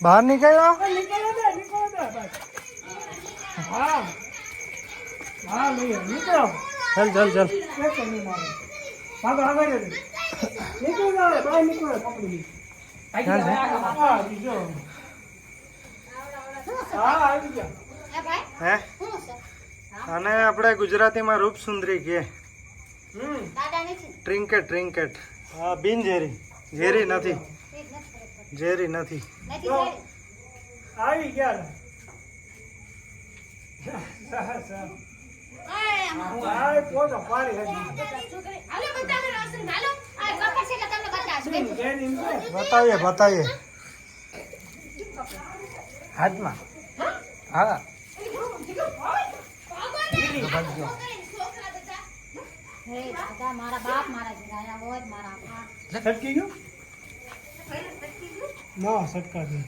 બહાર નીકળ્યો નીકળો દે નીકળો દે બસ હા હા નહીં નીકળો ચાલ ચાલ ચાલ એક નહીં મારે ભાગો આગળ જજો. નીકળી જાઓ બહાર નીકળો પકડી લી. ચાલ, ચાલ. હા બીજો હા આવી ગયા હે અને આપણે ગુજરાતીમાં રૂપ સુંદરી કહે હમ ટ્રિંકેટ ટ્રિંકેટ હા બિન ઝેરી ઝેરી નથી ઝેરી નથી. તો આવી ગયા સરસ, સરસ. હા પોતો પારી હતી બેન એમ છે? બતાવીએ બતાવીએ. હાથમાં. હા? મારા બાપ મારા જીરાયા હોય મારા બાપ. સટકી ગયું? ના સટકા નહીં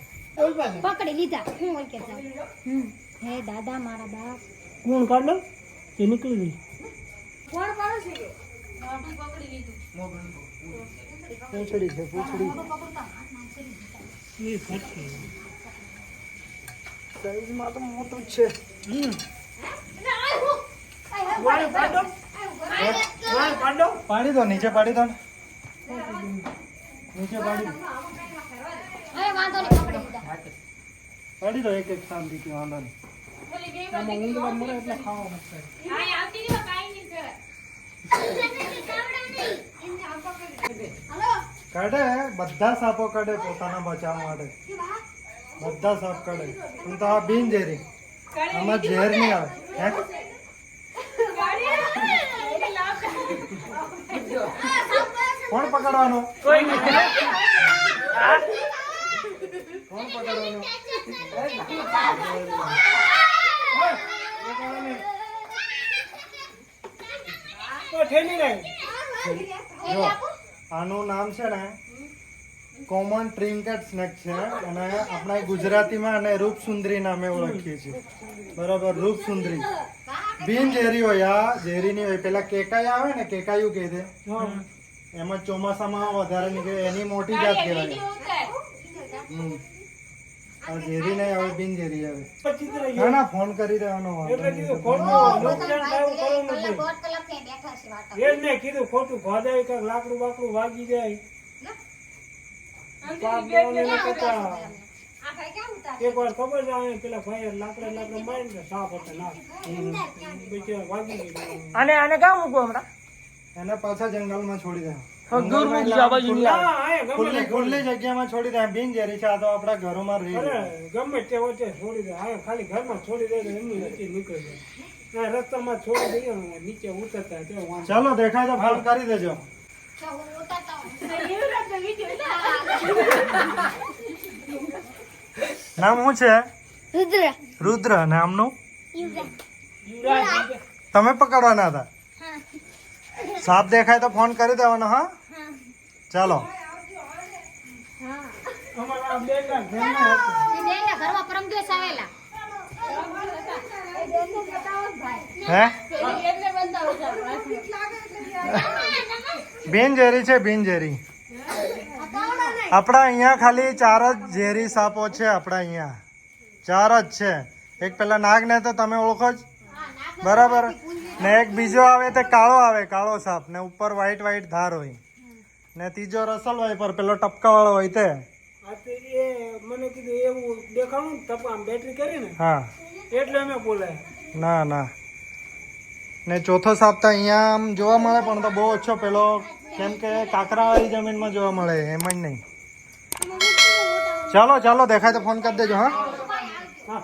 પકડી લીધા. હું ઓળખે જાઉં. હે દાદા મારા બાપ. કોણ કાઢો? તે નીકળી ગઈ. કોણ પાડો છે પૂંછડી છે પૂંછડી. એ સટકી સાઈઝમાં તો મોટું છે. હમ. કાઢો. કાઢો. પાડી દો નીચે પાડી દો નીચે પાડી દો. પાડી દો એક એક શાંતિથી વાંધો નહીં. આમાં ઊંધવા મળે એટલે ખાવા મળશે. કાઢે બધા સાપો કાઢે પોતાના બચાવ માટે. બધા સાપ કાઢે. હું તો આ બિન ઝેરી. આમાં ઝેર નહીં આવે. હે? કોણ પકડવાનો? કોઈ નહીં. કોણ પકડવાનો? જો આનું નામ છે ને કોમન ટ્રિંકેટ સ્નેક છે અને આપણે ગુજરાતીમાં અને રૂપસુંદરી નામે ઓળખીએ છીએ. બરાબર રૂપસુંદરી. બિન ઝેરી હોય આ ઝેરી નહીં હોય. પેલા કેકાઈ આવે ને કેકાયું કહે છે. હા. એમાં ચોમાસામાં વધારે નીકળે એની મોટી જાત કહેવાય. હમ. ઝેરી નહીં આવે બિન ઝેરી આવે. ના ના ફોન કરી દેવાનો એટલે કીધું ખોટું નુકસાન થાય કરવું નથી બોટ કલાક ત્યાં બેઠા છે વાટા એ મેં કીધું ખોટું ખોદાય કે લાકડું બાકડું વાગી જાય. એક વાર ખબર છે પેલા ભાઈ લાકડા લાકડા મારીને સાપ હતો પછી વાગી અને આને કામ મૂકવું હમણાં? એને પાછા જંગલમાં છોડી દે ખુલ્લી ખુલ્લી જગ્યામાં છોડી દે બિન ઝેરી છે આ તો આપણા ઘરોમાં રહી અરે ગમે તે વચ્ચે છોડી દે. આ ખાલી ઘરમાં છોડી દે તો એમની નીચે નીકળી જાય. રસ્તામાં છોડી દઈએ નીચે ઉતરતા ચાલો દેખાય તો ફોન કરી દેજો. નામ શું છે? રુદ્ર. રુદ્ર. નામનું? તમે પકડવાના હતા? સાપ દેખાય તો ફોન કરી દેવાનો હા? ચાલો. બિનઝેરી છે, બિનઝેરી. આપણા અહીંયા ખાલી ચાર જ ઝેરી સાપો છે, આપણા અહીંયા. ચાર જ છે. એક પેલા નાગ ને તો તમે ઓળખો જ? બરાબર. ને એક બીજો આવે તે કાળો આવે, કાળો સાપ, ને ઉપર વ્હાઈટ વ્હાઈટ ધાર હોય. ને ત્રીજો રસલ વાઇપર પેલો ટપકા વાળો હોય તે. એ મને કીધું એવું દેખાણું ટપકા બેટરી કરીને હા. એટલે અમે બોલાય. ના ના. ને ચોથો સાપ તો અહીંયા આમ જોવા મળે પણ તો બહુ ઓછો પેલો કેમ કે કાંકરાવાળી જમીનમાં જોવા મળે એમ જ નહીં. ચાલો ચાલો દેખાય તો ફોન કરી દેજો હા? હા.